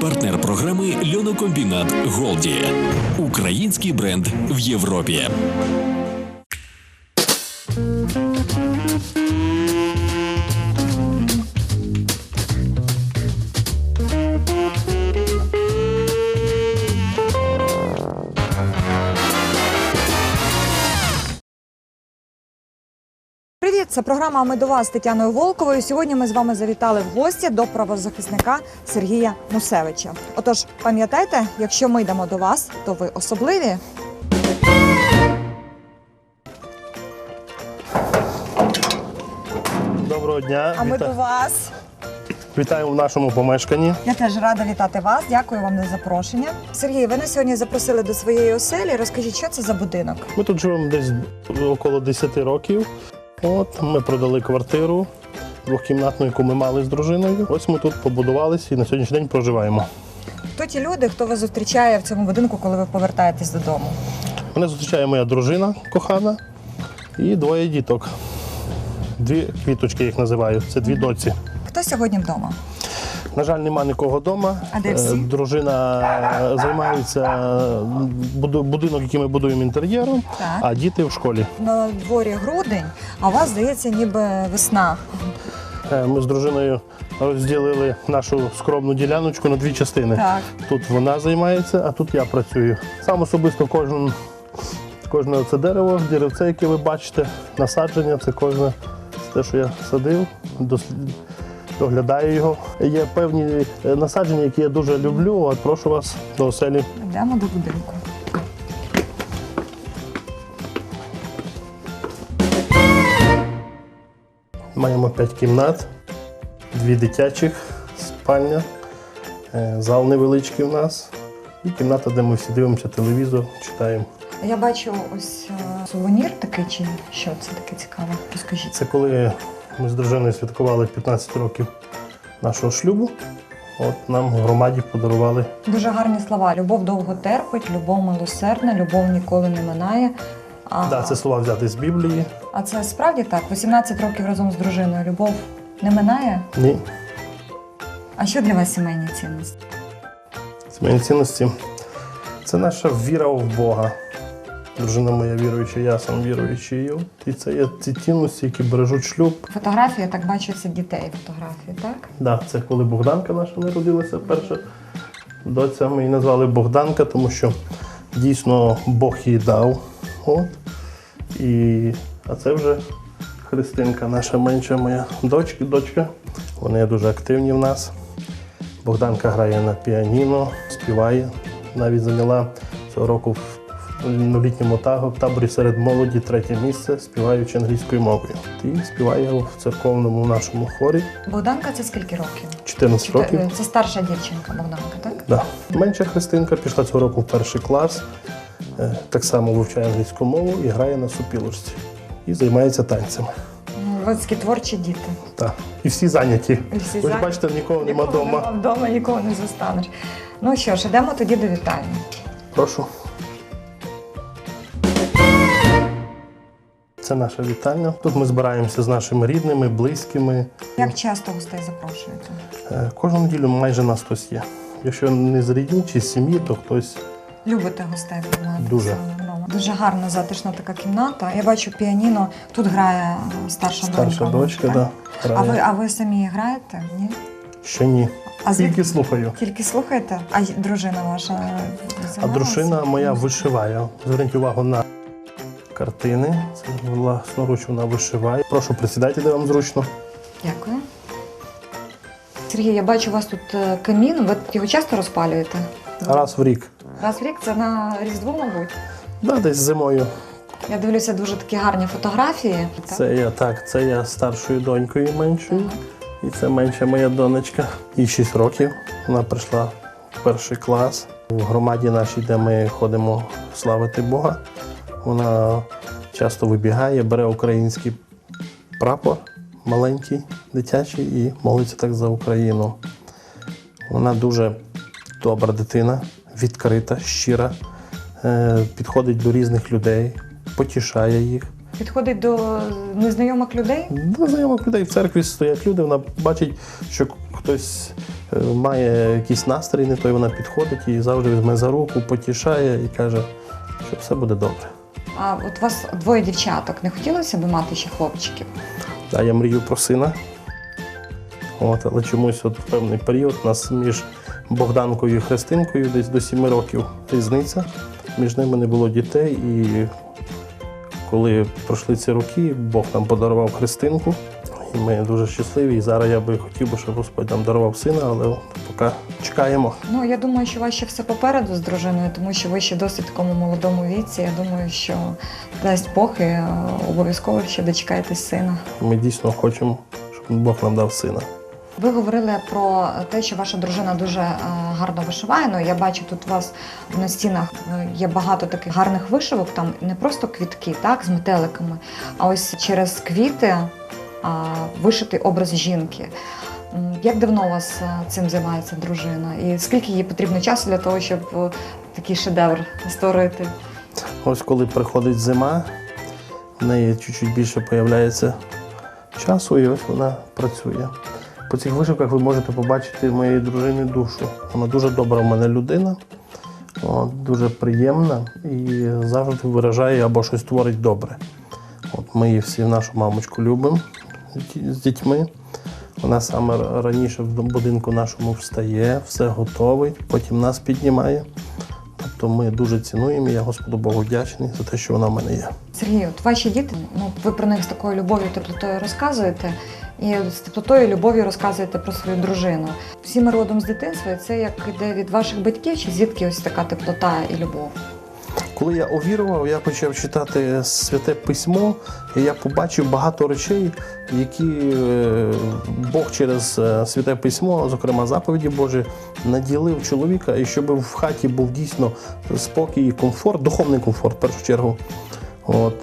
Партнер програми Льонокомбінат Голді. Український бренд в Європі. Це програма «Ми до вас з Тетяною Волковою. Сьогодні ми з вами завітали в гості до правозахисника Сергія Мусевича. Отож, пам'ятайте, якщо ми йдемо до вас, то ви особливі. Доброго дня. А ми Віта- до вас. Вітаємо в нашому помешканні. Я теж рада вітати вас. Дякую вам за запрошення. Сергій, ви нас сьогодні запросили до своєї оселі. Розкажіть, що це за будинок? Ми тут живемо десь около 10 років. От ми продали квартиру двохкімнатну, яку ми мали з дружиною. Ось ми тут побудувалися і на сьогоднішній день проживаємо. Хто ті люди, хто вас зустрічає в цьому будинку, коли ви повертаєтесь додому? Мене зустрічає моя дружина кохана і двоє діток. Дві квіточки їх називаю. Це дві доці. Хто сьогодні вдома? На жаль, нема нікого вдома. А де всі? Е, Дружина е, займається буду- будинок, який ми будуємо інтер'єром, Так. а діти в школі. На дворі грудень, а у вас здається, ніби весна. Е, Ми з дружиною розділили нашу скромну діляночку на дві частини. Так. Тут вона займається, а тут я працюю. Сам особисто кожен, кожне це дерево, деревце, яке ви бачите, насадження, це кожне те, що я садив, дослід- доглядаю його. Є певні е, насадження, які я дуже люблю. От прошу вас до оселі. Йдемо до будинку. Маємо п'ять кімнат, дві дитячих, спальня, е, зал невеличкий у нас. І кімната, де ми всі дивимося телевізор, читаємо. Я бачу ось е, сувенір такий, чи що це таке цікаве? Розкажіть. Це коли ми з дружиною святкували 15 років нашого шлюбу. От нам в громаді подарували. Дуже гарні слова. Любов довго терпить, любов милосердна, любов ніколи не минає. А, Да, це слова взяти з Біблії. а це справді так? 18 років разом з дружиною. Любов не минає? Ні, А що для вас сімейні цінності? сімейні цінності. Це наша віра в Бога. Дружина моя віруюча, я сам віруючий. І це є ці цінності, які бережуть шлюб. Фотографії, я так бачу, це дітей фотографії, так? Да, це коли Богданка наша народилася перша. Доця ми її назвали Богданка, тому що дійсно Бог їй дав. От. І, а це вже Христинка, наша менша моя дочка. дочка. Вони дуже активні в нас. Богданка грає на піаніно, співає. Навіть зайняла цього року в літньому таборі серед молоді третє місце, співаючи англійською мовою. І співає в церковному нашому хорі. Богданка це скільки років? 14 Чи років. Це старша дівчинка Богданка, так? Да. Менша Христинка пішла цього року в перший клас, е, так само вивчає англійську мову і грає на супілочці. І займається танцями. Ну, творчі діти. Так. І всі зайняті. І всі Ви ж зайняті. бачите, нікого нема вдома. нема вдома, нікого не зустанеш. Ну що ж, ідемо тоді до вітальні. Прошу. Це наша вітальня. Тут ми збираємося з нашими рідними, близькими. Як часто гостей запрошуєте? Е, Кожну неділю майже нас хтось є. Якщо не з рідні чи з сім'ї, то хтось Любите гостей приймати Дуже. Дуже гарна затишна така кімната. Я бачу піаніно. Тут грає старша, старша дочка. так? Да, А ви, а ви самі граєте? Ні? Ще ні. А Тільки слухаю. Тільки слухаєте? А дружина ваша А дружина моя вишиває. Зверніть увагу на картини. Це власноруч вона вишиває. Прошу присідайте, де вам зручно. Дякую. Сергій, я бачу у вас тут е, камін. Ви його часто розпалюєте? Раз в рік. Раз в рік це на Різдво, мабуть. Да, десь зимою. Я дивлюся дуже такі гарні фотографії. Це я так, це я старшою донькою меншою. І це менша моя донечка. Їй 6 років. Вона прийшла в перший клас. В громаді нашій, де ми ходимо славити Бога. Вона часто вибігає, бере український прапор, маленький, дитячий, і молиться так за Україну. Вона дуже добра дитина, відкрита, щира, е, підходить до різних людей, потішає їх. Підходить до незнайомих людей. До знайомих людей в церкві стоять люди, вона бачить, що хтось е, має якийсь настрій, не той вона підходить і завжди візьме за руку, потішає і каже, що все буде добре. А от у вас двоє дівчаток. Не хотілося б мати ще хлопчиків? Так, я мрію про сина. От, але чомусь от в певний період нас між Богданкою і Христинкою десь до 7 років різниця. Між ними не було дітей. І коли пройшли ці роки, Бог нам подарував Христинку. І ми дуже щасливі. І зараз я би хотів би, щоб Господь нам дарував сина, але поки чекаємо. Ну я думаю, що у вас ще все попереду з дружиною, тому що ви ще досить такому молодому віці. Я думаю, що дасть Бог і е, обов'язково ще дочекаєтесь сина. Ми дійсно хочемо, щоб Бог нам дав сина. Ви говорили про те, що ваша дружина дуже е, гарно вишиває. Ну я бачу, тут у вас на стінах е, є багато таких гарних вишивок. Там не просто квітки, так, з метеликами, а ось через квіти а, вишитий образ жінки. Як давно у вас е, цим займається дружина? І скільки їй потрібно часу для того, щоб е, такий шедевр створити? Ось коли приходить зима, в неї чуть-чуть більше появляється часу, і ось вона працює. По цих вишивках ви можете побачити моєї дружини душу. Вона дуже добра в мене людина, от, дуже приємна і завжди виражає або щось творить добре. От ми її всі нашу мамочку любимо з дітьми. Вона саме раніше в будинку нашому встає, все готовить, потім нас піднімає. Тобто ми дуже цінуємо, і я Господу Богу вдячний за те, що вона в мене є. Сергій, от ваші діти, ну ви про них з такою любов'ю, теплотою розказуєте, і з теплотою, любов'ю розказуєте про свою дружину. Всі ми родом з дитинства, це як іде від ваших батьків, чи звідки ось така теплота і любов? Коли я увірував, я почав читати святе письмо, і я побачив багато речей, які е, Бог через е, святе письмо, зокрема заповіді Божі, наділив чоловіка, і щоб в хаті був дійсно спокій і комфорт, духовний комфорт в першу чергу. От.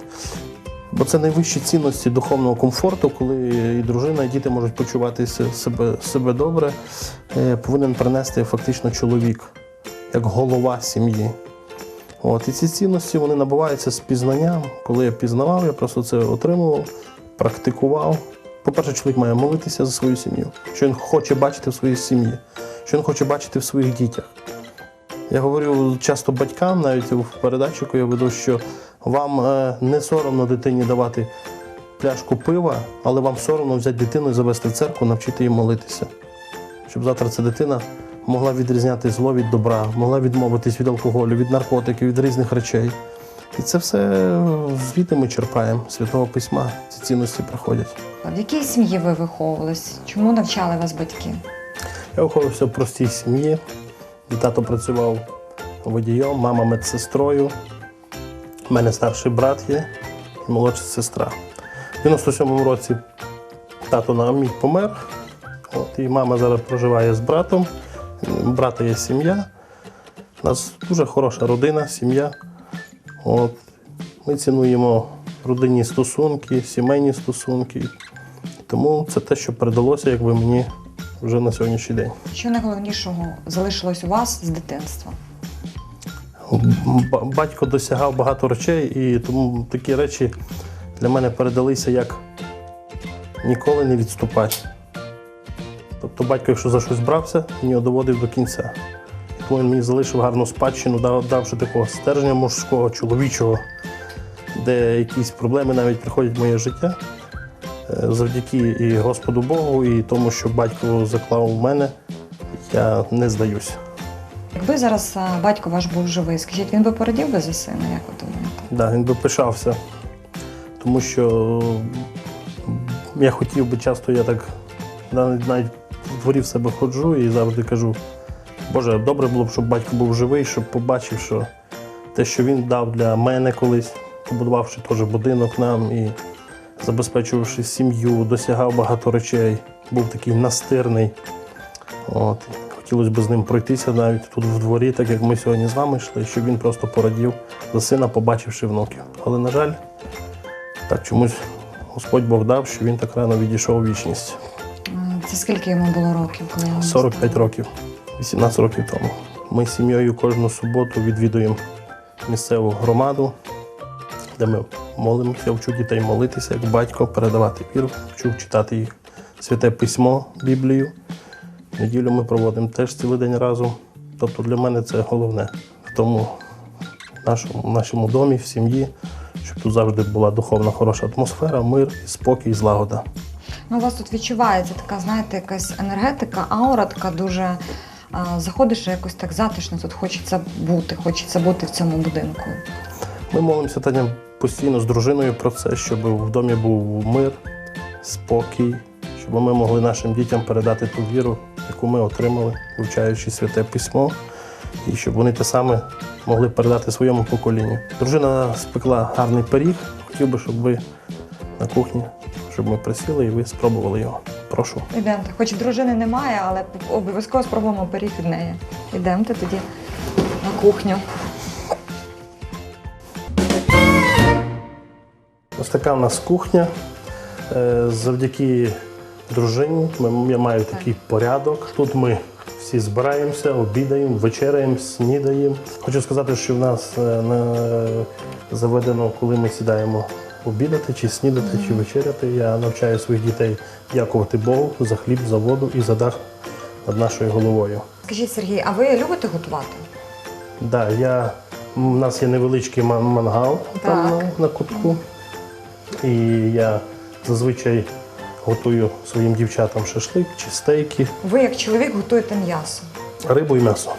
Бо це найвищі цінності духовного комфорту, коли і дружина, і діти можуть почуватися себе, себе добре, е, повинен принести фактично чоловік, як голова сім'ї. От, і ці цінності вони набуваються з пізнанням. Коли я пізнавав, я просто це отримував, практикував. По-перше, чоловік має молитися за свою сім'ю, що він хоче бачити в своїй сім'ї, що він хоче бачити в своїх дітях. Я говорю часто батькам, навіть в передачі, яку я веду, що вам е, не соромно дитині давати пляшку пива, але вам соромно взяти дитину і завести в церкву, навчити її молитися. Щоб завтра ця дитина могла відрізняти зло від добра, могла відмовитись від алкоголю, від наркотиків, від різних речей. І це все звідти ми черпаємо, святого письма. Ці цінності приходять. В якій сім'ї ви виховувались? Чому навчали вас батьки? Я виховувався в простій сім'ї. Тато працював водієм, мама медсестрою. У мене старший брат є і молодша сестра. В 97-му році тато нам мій помер. От, і мама зараз проживає з братом. У брата є сім'я. У нас дуже хороша родина, сім'я. От. Ми цінуємо родинні стосунки, сімейні стосунки. Тому це те, що передалося, як ви мені вже на сьогоднішній день. Що найголовнішого залишилось у вас з дитинства? Батько досягав багато речей, і тому такі речі для мене передалися як ніколи не відступати. Тобто батько, якщо за щось брався, він його доводив до кінця. Тому він мені залишив гарну спадщину, давши такого стержня мужського, чоловічого, де якісь проблеми навіть приходять в моє життя. Е, Завдяки і Господу Богу, і тому, що батько заклав у мене, я не здаюся. Якби зараз батько ваш був живий, скажіть, він би порадів би за сина, як ви думаєте? Да, він би пишався. Тому що я хотів би часто, я так навіть навіть дворі в себе ходжу і завжди кажу, Боже, добре було б, щоб батько був живий, щоб побачив, що те, що він дав для мене колись, побудувавши теж будинок нам і забезпечувавши сім'ю, досягав багато речей, був такий настирний. От. Хотілося б з ним пройтися навіть тут в дворі, так як ми сьогодні з вами йшли, щоб він просто порадів за сина, побачивши внуків. Але, на жаль, так чомусь Господь Бог дав, що він так рано відійшов у вічність. Це скільки йому було років, коли йому 45 років, 18 років тому. Ми з сім'єю кожну суботу відвідуємо місцеву громаду, де ми молимося, вчу дітей молитися, як батько, передавати віру, вчу читати їх святе письмо, Біблію. Неділю ми проводимо теж цілий день разом. Тобто для мене це головне в тому нашому, нашому домі, в сім'ї, щоб тут завжди була духовна хороша атмосфера, мир, спокій, злагода. Ну, у вас тут відчувається така, знаєте, якась енергетика, аура така дуже. а, Заходиш якось так затишно, тут хочеться бути, хочеться бути в цьому будинку. Ми молимося Таня постійно з дружиною про це, щоб в домі був мир, спокій, щоб ми могли нашим дітям передати ту віру, яку ми отримали, вивчаючи святе письмо, і щоб вони те саме могли передати своєму поколінню. Дружина спекла гарний пиріг. Хотів би, щоб ви на кухні, щоб ми присіли і ви спробували його. Прошу. Ідемте, хоч дружини немає, але обов'язково спробуємо пиріг від неї. Ідемте тоді на кухню. Ось така в нас кухня. Е, Завдяки дружині ми, я маю такий порядок. Тут ми всі збираємося, обідаємо, вечеряємо, снідаємо. Хочу сказати, що в нас е, заведено, коли ми сідаємо обідати, чи снідати, чи вечеряти. Я навчаю своїх дітей дякувати Богу за хліб, за воду і за дах над нашою головою. Скажіть, Сергій, а ви любите готувати? Да, я, у нас є невеличкий ман- мангал там на, на кутку. І я зазвичай готую своїм дівчатам шашлик чи стейки, Ви як чоловік готуєте м'ясо. рибу і м'ясо.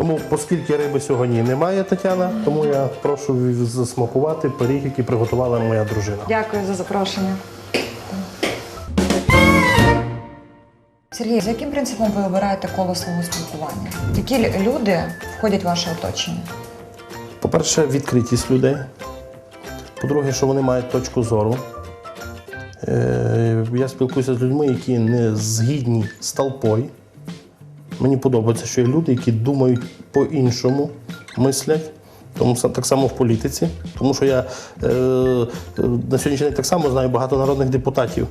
Тому, оскільки риби сьогодні немає, Тетяна, тому я прошу засмакувати пиріг, який приготувала моя дружина. Дякую за запрошення. Сергій, за яким принципом ви обираєте коло свого спілкування? Які люди входять в ваше оточення? По-перше, відкритість людей. По-друге, що вони мають точку зору. Е, Я спілкуюся з людьми, які не згідні з толпою. Мені подобається, що є люди, які думають по-іншому, мислять. Тому так само в політиці. Тому що я е, на сьогоднішній день так само знаю багато народних депутатів,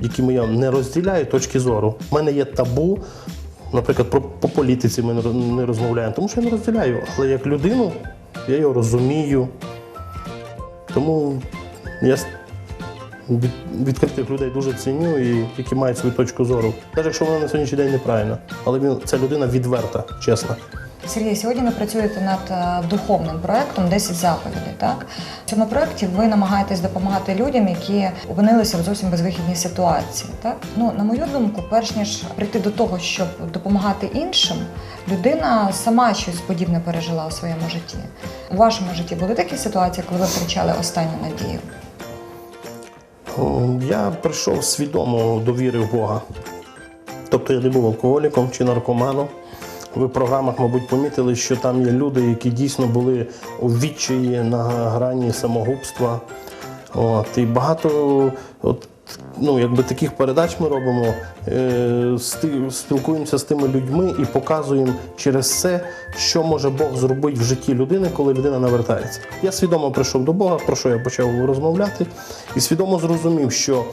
якими я не розділяю точки зору. У мене є табу, наприклад, про, по політиці ми не розмовляємо, тому що я не розділяю. Але як людину я його розумію. Тому я відкритих людей дуже ціню і які мають свою точку зору. Навіть якщо вона на сьогоднішній день неправильна. Але він, ця людина відверта, чесна. Сергій, сьогодні ви працюєте над е, духовним проектом «10 заповідей. Так в цьому проекті ви намагаєтесь допомагати людям, які опинилися в зовсім безвихідній ситуації. Так ну на мою думку, перш ніж прийти до того, щоб допомагати іншим, людина сама щось подібне пережила у своєму житті. У вашому житті були такі ситуації, коли ви втрачали останню надію? Я прийшов свідомо до віри в Бога. Тобто я не був алкоголіком чи наркоманом. Ви в програмах, мабуть, помітили, що там є люди, які дійсно були у відчаї на грані самогубства. От, і багато от, ну, якби таких передач ми робимо, е, спілкуємося з тими людьми і показуємо через це, що може Бог зробити в житті людини, коли людина навертається. Я свідомо прийшов до Бога, про що я почав розмовляти, і свідомо зрозумів, що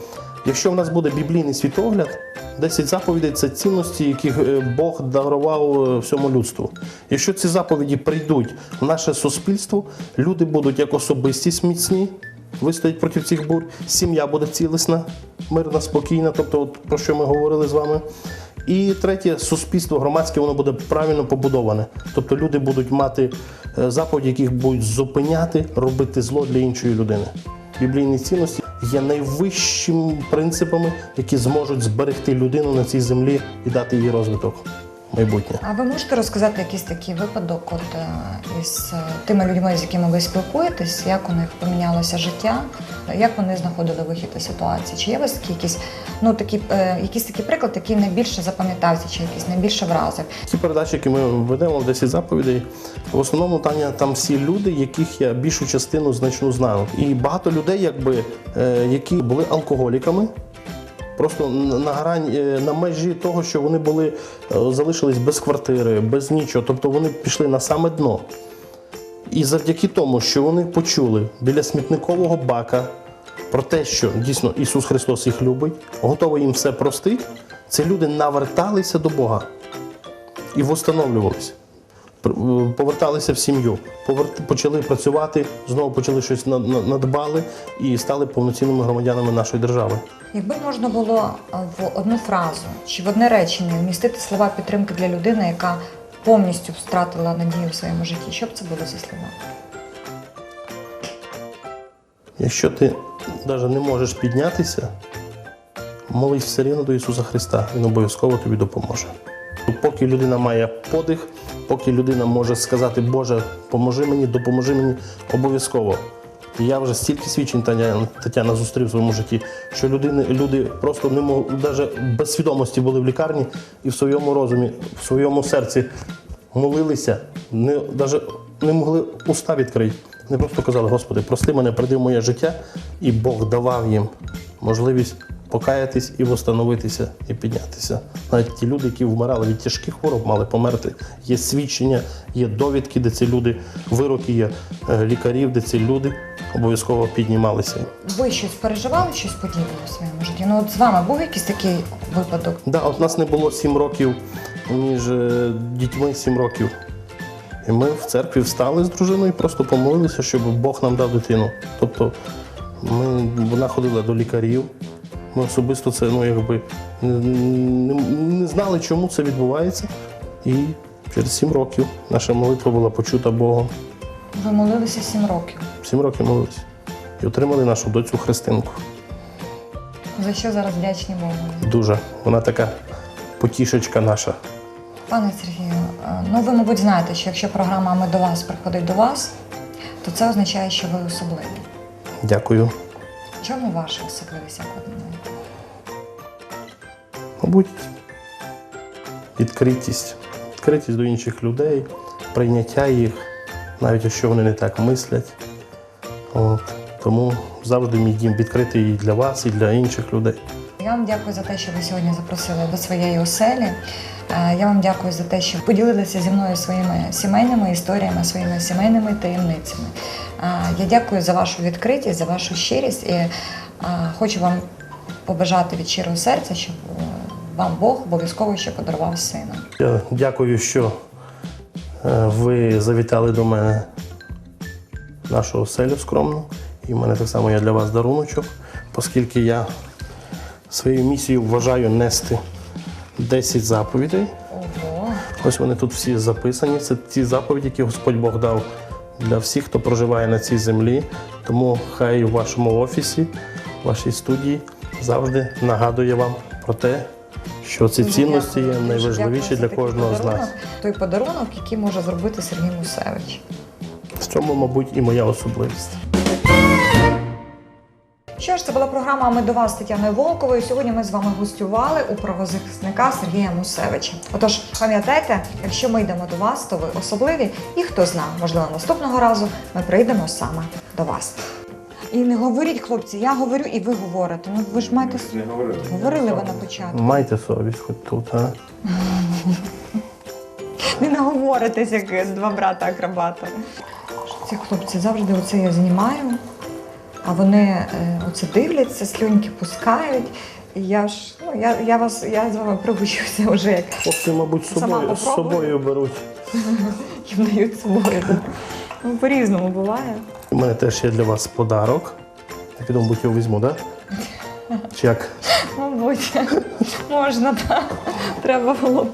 якщо в нас буде біблійний світогляд, 10 заповідей це цінності, яких е, Бог дарував е, всьому людству. Якщо ці заповіді прийдуть в наше суспільство, люди будуть як особистість міцні, вистоять проти цих бур, сім'я буде цілісна, мирна, спокійна, тобто, от про що ми говорили з вами. І третє, суспільство громадське воно буде правильно побудоване. Тобто люди будуть мати е, заповіді, яких будуть зупиняти, робити зло для іншої людини. Біблійні цінності є найвищими принципами, які зможуть зберегти людину на цій землі і дати їй розвиток майбутнє. А ви можете розказати якийсь такий випадок, от е, із е, тими людьми, з якими ви спілкуєтесь, як у них помінялося життя, як вони знаходили вихід із ситуації? Чи є у вас якісь, ну такі, е, якийсь такий приклад, який найбільше запам'ятався, чи якийсь найбільше вразив? Ті передачі, які ми ведемо в 10 заповідей, в основному Таня, там всі люди, яких я більшу частину значну знаю. І багато людей, якби, які були алкоголіками. Просто на грань е, на межі того, що вони були е, залишились без квартири, без нічого. Тобто вони пішли на саме дно. І завдяки тому, що вони почули біля смітникового бака про те, що дійсно Ісус Христос їх любить, готовий їм все простити, ці люди наверталися до Бога і встановлювалися. Е, поверталися в сім'ю, почали працювати, знову почали щось на- на- надбали і стали повноцінними громадянами нашої держави. Якби можна було е, в одну фразу чи в одне речення вмістити слова підтримки для людини, яка повністю втратила надію в своєму житті, що б це було за слова? Якщо ти навіть не можеш піднятися, молись все рівно до Ісуса Христа, Він обов'язково тобі допоможе. Поки людина має подих, поки людина може сказати, Боже, поможи мені, допоможи мені, обов'язково. Я вже стільки свідчень Таня, Тетяна зустрів в своєму житті, що людини, люди просто не могли, навіть без свідомості були в лікарні і в своєму розумі, в своєму серці молилися, не, навіть не могли уста відкрити. Вони просто казали, Господи, прости мене, прийди в моє життя, і Бог давав їм можливість покаятись і восстановитися і піднятися. Навіть ті люди, які вмирали від тяжких хвороб, мали померти. Є свідчення, є довідки, де ці люди, вироки є е, лікарів, де ці люди обов'язково піднімалися. Ви щось переживали, щось подібне у своєму житті? Ну от з вами був якийсь такий випадок? Да, от нас не було сім років між е, дітьми сім років. І ми в церкві встали з дружиною і просто помолилися, щоб Бог нам дав дитину. Тобто ми, вона ходила до лікарів. Ми особисто це ну, якби, не, не, знали, чому це відбувається. І через сім років наша молитва була почута Богом. Ви молилися сім років. Сім років молилися. І отримали нашу доцю Христинку. За що зараз вдячні Богу? Дуже. Вона така потішечка наша. Пане Сергію, е, ну ви, мабуть, знаєте, що якщо програма Ми до вас приходить до вас, то це означає, що ви особливі. Дякую. В чому ваша особливість, як думаєте? Мабуть, відкритість. Відкритість до інших людей, прийняття їх, навіть якщо вони не так мислять. От. Тому завжди мій дім відкритий і для вас, і для інших людей. Я вам дякую за те, що ви сьогодні запросили до своєї оселі. Е, Я вам дякую за те, що поділилися зі мною своїми сімейними історіями, своїми сімейними таємницями. Я дякую за вашу відкритість, за вашу щирість і хочу вам побажати від щирого серця, щоб е, вам Бог обов'язково ще подарував сина. Я дякую, що е, ви завітали до мене в нашу оселю скромну. І в мене так само є для вас даруночок, оскільки я своєю місією вважаю нести 10 заповідей. Ого! Ось вони тут всі записані. Це ті заповіді, які Господь Бог дав для всіх, хто проживає на цій землі. Тому хай у вашому офісі, в вашій студії завжди нагадує вам про те, що ці цінності є найважливіші для кожного з нас. Той подарунок, який може зробити Сергій Мусевич. В цьому, мабуть, і моя особливість. Що ж, це була програма Ми до вас з Тетяною Волковою. Сьогодні ми з вами гостювали у правозахисника Сергія Мусевича. Отож, пам'ятайте, якщо ми йдемо до вас, то ви особливі, і хто знає, можливо, наступного разу ми прийдемо саме до вас. І не говоріть, хлопці, я говорю, і ви говорите. Ну ви ж маєте с- говорили ви на початку. Майте совість хоч тут, а? Не наговоритесь, як два брата акробата. Ці хлопці завжди оце я знімаю, а вони е, оце дивляться, слюньки пускають. І я ж, ну я, я вас, я з вами привчуся вже як Хлопці, мабуть, з собою, з собою беруть. їм дають з собою. Ну, по-різному буває. У мене теж є для вас подарок. Я піду, мабуть, його візьму, так? Да? Чи як? Мабуть, можна, так. Треба було.